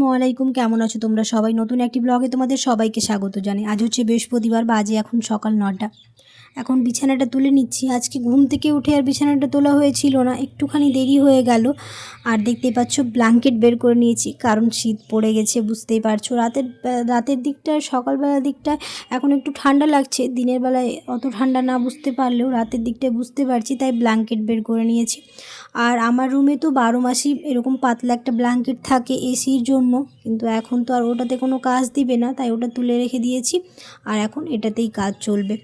আসসালামু আলাইকুম। কেমন আছো তোমরা সবাই? নতুন একটি ব্লগে তোমাদের সবাইকে স্বাগত জানাই। আজ হচ্ছে বৃহস্পতিবার, বাজে এখন সকাল নটা এখন বিছানাটা তুলে নিচ্ছি। আজকে ঘুম থেকে উঠে আর বিছানাটা তোলা হয়েছিল না, একটুখানি দেরি হয়ে গেল। আর দেখতেই পাচ্ছ ব্ল্যাঙ্কেট বের করে নিয়েছি, কারণ শীত পড়ে গেছে, বুঝতেই পারছ। রাতের রাতের দিকটায় সকালবেলার দিকটায় এখন একটু ঠান্ডা লাগছে। দিনের বেলায় অত ঠান্ডা না বুঝতে পারলেও রাতের দিকটায় বুঝতে পারছি, তাই ব্ল্যাঙ্কেট বের করে নিয়েছি। আর আমার রুমে তো বারো মাসই এরকম পাতলা একটা ব্ল্যাঙ্কেট থাকে এসির জন্য, কিন্তু এখন তো আর ওটাতে কোনো কাজ দিবে না, তাই ওটা তুলে রেখে দিয়েছি। আর এখন এটাতেই কাজ চলবে।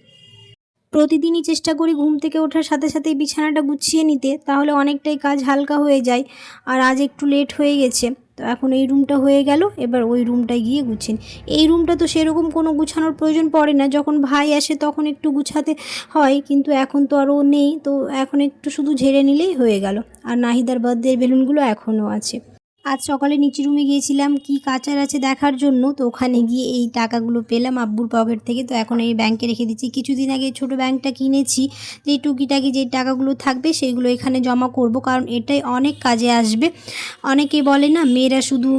প্রতিদিনই চেষ্টা করি ঘুম থেকে ওঠার সাথে সাথেই বিছানাটা গুছিয়ে নিতে, তাহলে অনেকটাই কাজ হালকা হয়ে যায়। আর আজ একটু লেট হয়ে গেছে, তো এখন এই রুমটা হয়ে গেল, এবার ওই রুমটায় গিয়ে গুছিয়ে এই রুমটা তো সেরকম কোনো গুছানোর প্রয়োজন পড়ে না, যখন ভাই আসে তখন একটু গুছাতে হয়, কিন্তু এখন তো আরও নেই, তো এখন একটু শুধু ঝেড়ে নিলেই হয়ে গেল। আর নাহিদার বার্থডে বেলুনগুলো এখনও আছে। আজ সকালে নিচে রুমে গিয়েছিলাম, কি কাচার আছে দেখার জন্য? তো ওখানে গিয়ে এই টাকাগুলো পেলাম আব্বুর পকেট থেকে। তো এখন এই ব্যাংকে রেখে দিচ্ছি। কিছুদিন আগে ছোট ব্যাংকটা কিনেছি, যে টুকিটাকি যে টাকাগুলো থাকবে সেগুলো এখানে জমা করব, কারণ এটাই অনেক কাজে আসবে। অনেকে বলে না, মেয়েরা শুধু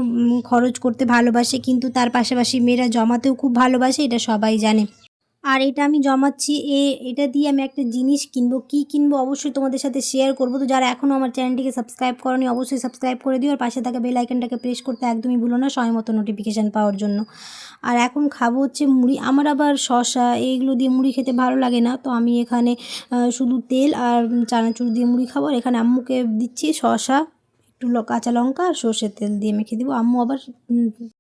খরচ করতে ভালোবাসে, কিন্তু তার পাশাপাশি মেয়েরা জমাতেও খুব ভালোবাসে, এটা সবাই জানে। আর এটা আমি জমাচ্ছি, এ, এটা দিয়ে আমি একটা জিনিস কিনবো। কি কিনবো অবশ্যই তোমাদের সাথে শেয়ার করব। তো যারা এখনও আমার চ্যানেলটিকে সাবস্ক্রাইব করনি, অবশ্যই সাবস্ক্রাইব করে দিও। আর পাশে থাকা বেল আইকনটাকে প্রেস করতে একদমই ভুলো না সময় মতো নোটিফিকেশান পাওয়ার জন্য। আর এখন খাব হচ্ছে মুড়ি। আমার আবার শশা এইগুলো দিয়ে মুড়ি খেতে ভালো লাগে না। তো আমি এখানে শুধু তেল আর চানাচুর দিয়ে মুড়ি খাব। আর এখানে আম্মুকে দিচ্ছি শশা একটু কাঁচা লঙ্কা আর সর্ষের তেল দিয়ে মেখে দিব। আম্মু আবার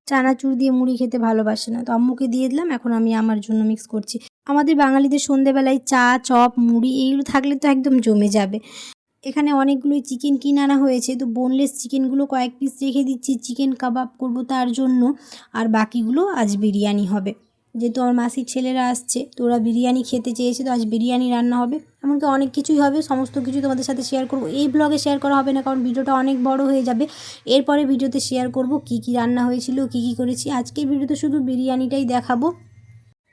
চানাচুর দিয়ে মুড়ি খেতে ভালোবাসে না। তো আম্মুকে দিয়ে দিলাম, এখন আমি আমার জন্য মিক্স করছি। আমাদের বাঙালিদের সন্ধেবেলায় চা, চপ, মুড়ি এইগুলো থাকলে তো একদম জমে যাবে। এখানে অনেকগুলোই চিকেন কিনে আনা হয়েছে। তো বোনলেস চিকেনগুলো কয়েক পিস রেখে দিচ্ছি। চিকেন কাবাব করব তার জন্য। আর বাকিগুলো আজ বিরিয়ানি হবে। যেহেতু আমার মাসির ছেলেরা আসছে, তো ওরা বিরিয়ানি খেতে চেয়েছে, তো আজ বিরিয়ানি রান্না হবে। এমনকি অনেক কিছুই হবে, সমস্ত কিছু তোমাদের সাথে শেয়ার করব। এই ব্লগে শেয়ার করা হবে না, কারণ ভিডিওটা অনেক বড় হয়ে যাবে। এরপরে ভিডিওতে শেয়ার করব কি কি রান্না হয়েছিল, কি কি করেছি। আজকের ভিডিওতে শুধু বিরিয়ানিটাই দেখাবো।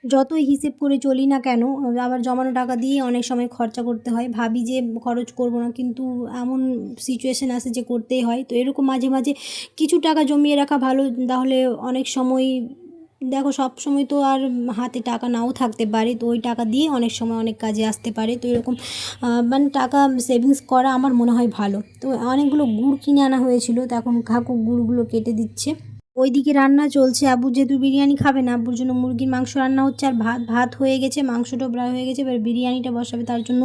যতই হিসেব করে চলি না কেন, আবার জমানো টাকা দিয়ে অনেক সময় খরচা করতে হয়। ভাবি যে খরচ করব না, কিন্তু এমন সিচুয়েশান আসে যে করতেই হয়। তো এরকম মাঝে মাঝে কিছু টাকা জমিয়ে রাখা ভালো, তাহলে অনেক সময় দেখো সব সময় তো আর হাতে টাকা নাও থাকতে পারে। তো ওই টাকা দিয়ে অনেক সময় অনেক কাজে আসতে পারে। তো এরকম মানে টাকা সেভিংস করা আমার মনে হয় ভালো। তো অনেকগুলো গুড় কিনে আনা হয়েছিল। তো এখন কাকু গুড়গুলো কেটে দিচ্ছে। ওইদিকে রান্না চলছে। আবু যেহেতু বিরিয়ানি খাবে না, আব্বুর জন্য মুরগির মাংস রান্না হচ্ছে আর ভাত ভাত হয়ে গেছে, মাংসটাও প্রায় হয়ে গেছে, এবার বিরিয়ানিটা বসাবে, তার জন্য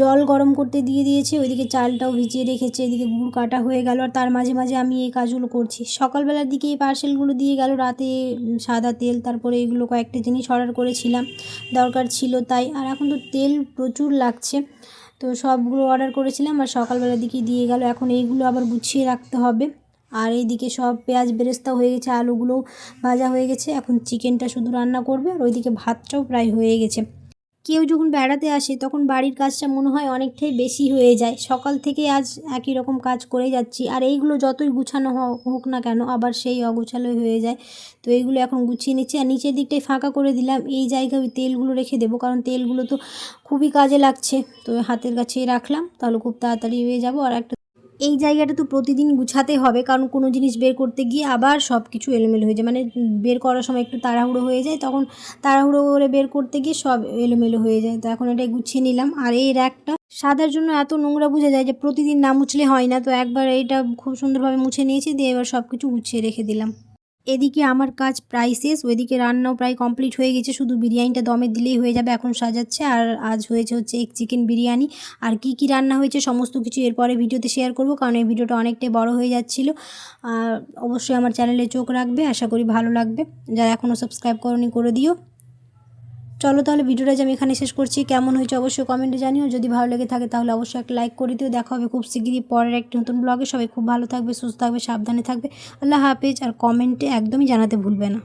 জল গরম করতে দিয়ে দিয়েছে। ওইদিকে চালটাও ভিজিয়ে রেখেছে, এদিকে গুড় কাটা হয়ে গেল আর তার মাঝে মাঝে আমি এই কাজগুলো করছি। সকালবেলার দিকে এই পার্সেলগুলো দিয়ে গেল, রাতে সাদা তেল, তারপরে এগুলো কয়েকটা জিনিস অর্ডার করেছিলাম, দরকার ছিল তাই, আর এখন তো তেল প্রচুর লাগছে, তো সবগুলো অর্ডার করেছিলাম আর সকালবেলার দিকে দিয়ে গেল, এখন এইগুলো আবার গুছিয়ে রাখতে হবে। আর এইদিকে সব পেঁয়াজ বেরেস্তা হয়ে গেছে আলুগুলোও ভাজা হয়ে গেছে। এখন চিকেনটা শুধু রান্না করবে আর ওইদিকে ভাতটাও প্রায় হয়ে গেছে। কেউ যখন বেড়াতে আসে তখন বাড়ির কাজটা মনে হয় অনেকটাই বেশি হয়ে যায়। সকাল থেকে আজ একই রকম কাজ করে যাচ্ছি। আর এইগুলো যতই গুছানো হোক না কেন আবার সেই অগুছালোই হয়ে যায়। তো এইগুলো এখন গুছিয়ে নিচ্ছি। আর নিচের দিকটাই ফাঁকা করে দিলাম। এই জায়গায় ওই তেলগুলো রেখে দেবো, কারণ তেলগুলো তো খুবই কাজে লাগছে। তো হাতের কাছেই রাখলাম। তাহলে খুব তাড়াতাড়ি হয়ে যাব। আর একটা এই জায়গাটা তো প্রতিদিন গুছাতে হবে, কারণ কোনো জিনিস বের করতে গিয়ে আবার সব কিছু এলোমেলো হয়ে যায়। মানে বের করার সময় একটু তাড়াহুড়ো হয়ে যায়, তখন তাড়াহুড়ো করে বের করতে গিয়ে সব এলোমেলো হয়ে যায়। তো এখন এটাই গুছিয়ে নিলাম। আর এই র্যাকটা সাদার জন্য এত নোংরা বোঝা যায় যে প্রতিদিন না মুছলে হয় না। তো একবার এইটা খুব সুন্দরভাবে মুছে নিয়েছি, দিয়ে এবার সব কিছু গুছিয়ে রেখে দিলাম। এদিকে আমার কাজ প্রায় শেষ, ওইদিকে রান্নাও প্রায় কমপ্লিট হয়ে গেছে, শুধু বিরিয়ানিটা দমে দিলেই হয়ে যাবে, এখন সাজাচ্ছে, আর আজ হয়েছে হচ্ছে এক চিকেন বিরিয়ানি। আর কি কি রান্না হয়েছে সমস্ত কিছু এরপরে ভিডিওতে শেয়ার করব, কারণ এই ভিডিওটা অনেকটাই বড় হয়ে যাচ্ছিল। আর অবশ্যই আমার চ্যানেলে চোখ রাখবে, আশা করি ভালো লাগবে। যারা এখনও সাবস্ক্রাইব করনি, করে দিও। চলো তাহলে ভিডিওটা যে আমি এখানে শেষ করছি। কেমন হয়েছে অবশ্যই কমেন্টে জানিও। যদি ভালো লেগে থাকে তাহলে অবশ্যই একটা লাইক করে দিও। দেখা হবে খুব শিগগিরই পরের একটি নতুন ব্লগে সবাই খুব ভালো থাকবে, সুস্থ থাকবে, সাবধানে থাকবে। আল্লাহ হাফেজ। আর কমেন্টে একদমই জানাতে ভুলবে না।